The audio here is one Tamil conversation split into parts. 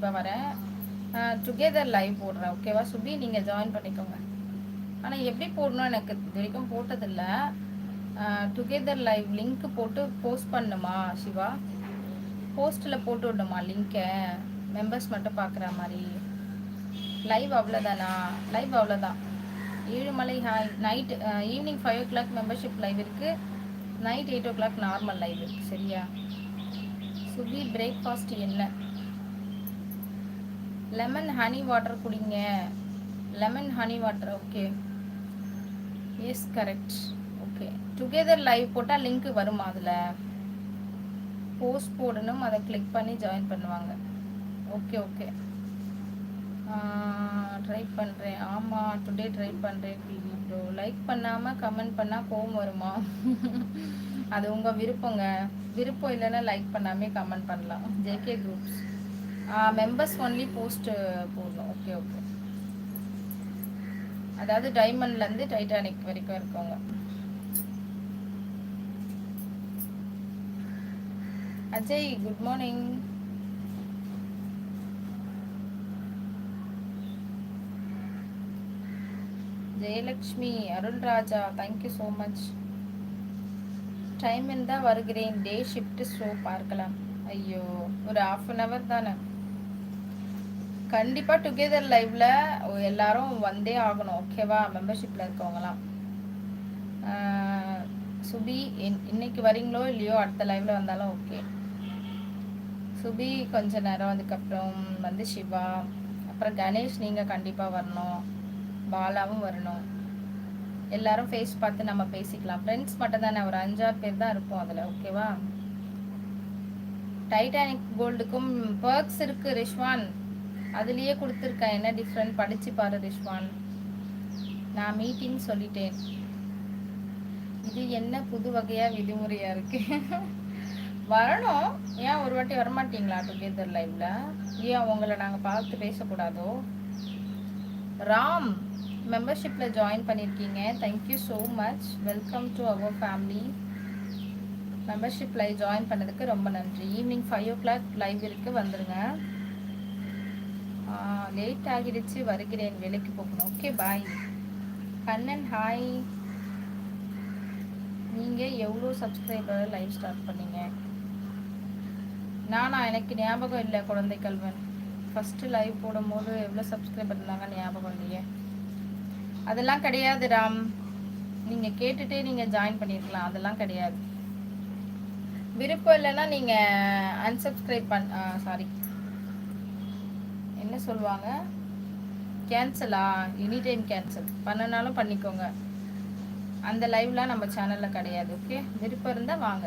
கண்டிப்பாக வரேன். டுகெதர் லைவ் போடுறேன் ஓகேவா சுபி நீங்கள் ஜாயின் பண்ணிக்கோங்க. ஆனால் எப்படி போடணும் எனக்கு இது வரைக்கும் போட்டதில்லை. டுகெதர் லைவ் லிங்க் போட்டு போஸ்ட் பண்ணுமா சிவா? போஸ்ட்டில் போட்டு விடணுமா லிங்க்கை மெம்பர்ஸ் மட்டும் பார்க்குற மாதிரி. லைவ் அவ்வளோதானா லைவ் அவ்வளோதான் Ezhumalai hi night evening five o'clock membership live இருக்குது night eight o'clock normal live இருக்குது சரியா? சுபி பிரேக்ஃபாஸ்ட் என்ன? லெமன் ஹனி வாட்டர் குடிங்க. Lemon honey water okay yes correct okay together live போட்டால் லிங்க் வருமா அதில்? போஸ்ட் போடணும் அதை கிளிக் பண்ணி ஜாயின் பண்ணுவாங்க. ஓகே ஓகே ட்ரை பண்ணுறேன் ஆமாம் டுடே ட்ரை பண்ணுறேன் டிவி ப்ரோ லைக் பண்ணாமல் கமெண்ட் பண்ணால் கோவம் வருமா? அது உங்கள் விருப்பங்க. விருப்பம் இல்லைன்னா லைக் பண்ணாமே கமெண்ட் பண்ணலாம். JK groups members only post போடணும். ஓகே ஓகே அதாவது டைமண்ட்லேருந்து டைட்டானிக் வரைக்கும் இருக்கவங்க. Ajay good morning Jayalakshmi Arulraja thank you so much time இருந்தால் வருகிறேன். டே ஷிஃப்ட் ஷோ பார்க்கலாம். ஐயோ ஒரு ஆஃப் அன் ஹவர் தானே. கண்டிப்பாக டுகெதர் லைவ்ல எல்லாரும் வந்தே ஆகணும் ஓகேவா மெம்பர்ஷிப்பில் இருக்கவங்களாம் சுபி இன்- இன்னைக்கு வரீங்களோ இல்லையோ? அடுத்த லைவ்ல வந்தாலும் ஓகே சுபி கொஞ்ச நேரம் அதுக்கப்புறம் வந்து சிவா அப்புறம் கணேஷ் நீங்கள் கண்டிப்பாக வரணும். பாலாவும் வரணும். எல்லாரும் ஃபேஸ் பார்த்து நம்ம பேசிக்கலாம். ஃப்ரெண்ட்ஸ் மட்டும் தானே ஒரு அஞ்சாறு பேர் தான் இருப்போம் அதில் ஓகேவா டைட்டானிக் கோல்டுக்கும் பர்க்ஸ் இருக்கு ரிஷ்வான் அதுலேயே கொடுத்துருக்கேன். என்ன டிஃப்ரெண்ட் படித்து பாரு ரிஷ்வான். நான் மீட்டிங் சொல்லிட்டேன். இது என்ன புது வகையாக விதிமுறையாக இருக்கு? வரணும். ஏன் ஒரு வாட்டி வரமாட்டீங்களா டுகெதர் லைவ்ல ஏன் உங்களை நாங்கள் பார்த்து பேசக்கூடாதோ? ராம் மெம்பர்ஷிப்பில் ஜாயின் பண்ணியிருக்கீங்க thank you so much welcome to our family membership live join பண்ணதுக்கு ரொம்ப நன்றி. Evening five o'clock live இருக்குது வந்துருங்க. லேட் ஆகிடுச்சு வருகிறேன் வேலைக்கு போகணும். ஓகே பாய் கண்ணன் ஹாய் நீங்கள் எவ்வளோ சப்ஸ்கிரைபர் லைவ் ஸ்டார்ட் பண்ணீங்க? நானா எனக்கு ஞாபகம் இல்லை குழந்தை கல்வன். ஃபஸ்ட்டு லைவ் போடும்போது எவ்வளோ சப்ஸ்கிரைபர் இருந்தாங்க ஞாபகம் இல்லையே. அதெல்லாம் கிடையாது ராம். நீங்கள் கேட்டுட்டே நீங்கள் ஜாயின் பண்ணியிருக்கலாம் அதெல்லாம் கிடையாது. விருப்பம் இல்லைன்னா நீங்கள் அன்சப்ஸ்கிரைப் பண் சாரி என்ன சொல்லுவாங்க? கேன்சலா எனி டைம் கேன்சல் பண்ணனாலும் பண்ணிக்கோங்க. அந்த லைவ்லாம் நம்ம சேனலில் கிடையாது ஓகே விருப்பம் இருந்தால் வாங்க.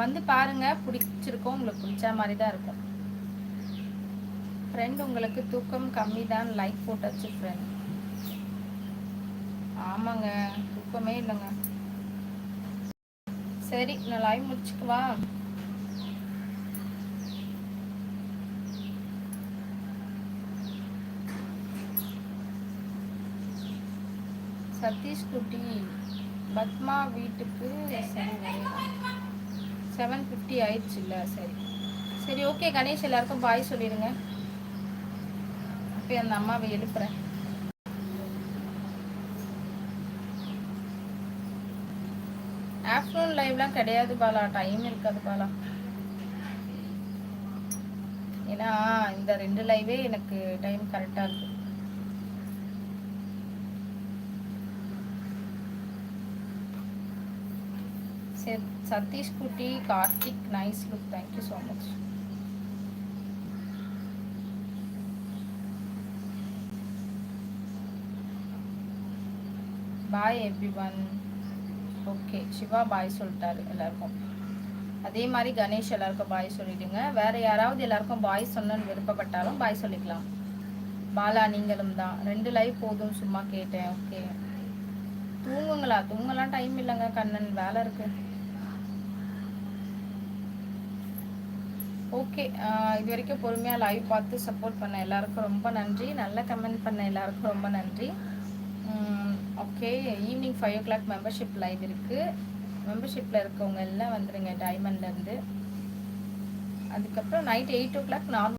வந்து பாருங்க பிடிச்சிருக்கோம் உங்களுக்கு பிடிச்ச மாதிரி தான் இருக்கும். ஃப்ரெண்ட் உங்களுக்கு தூக்கம் கம்மி தான் லைக் போட்டாச்சு ஃப்ரெண்ட் ஆமாங்க தூக்கமே இல்லைங்க. சரி நான் லைவ் முடிச்சுக்குவா சதீஷ் குட்டி பத்மா வீட்டுக்கு செவன் ஃபிஃப்டி ஆயிடுச்சு இல்லை சரி. சரி ஓகே கணேஷ் எல்லாருக்கும் பாய் சொல்லிடுங்க. அப்போ அந்த அம்மாவை எழுப்புறேன். ஆஃப்டர்நூன் லைவ்லாம் கிடையாது பாலா டைம் இருக்காது பாலா. ஏன்னா இந்த ரெண்டு லைவே எனக்கு டைம் கரெக்டாக இருக்குது Sathish Kutty Karthik nice look thank you so much bye everyone okay Siva bye சொல்லிட்டாரு எல்லாருக்கும். அதே மாதிரி கணேஷ் எல்லாருக்கும் பாய் சொல்லிடுங்க. வேற யாராவது எல்லாருக்கும் பாய் சொல்லணும்னு விருப்பப்பட்டாலும் பாய் சொல்லிக்கலாம். பாலா நீங்களும் தான். ரெண்டு லைவ் போதும் சும்மா கேட்டேன். ஓகே தூங்குங்களா? தூங்கலாம் டைம் இல்லைங்க கண்ணன். வேலை இருக்குது ஓகே இது வரைக்கும் பொறுமையாக லைவ் பார்த்து சப்போர்ட் பண்ண எல்லாருக்கும் ரொம்ப நன்றி. நல்ல கமெண்ட் பண்ண எல்லாருக்கும் ரொம்ப நன்றி. Okay evening five o'clock membership live இருக்குது மெம்பர்ஷிப்பில் இருக்கவங்க எல்லாம் வந்துடுங்க டைமண்ட்லேருந்து அதுக்கப்புறம் night eight o'clock normal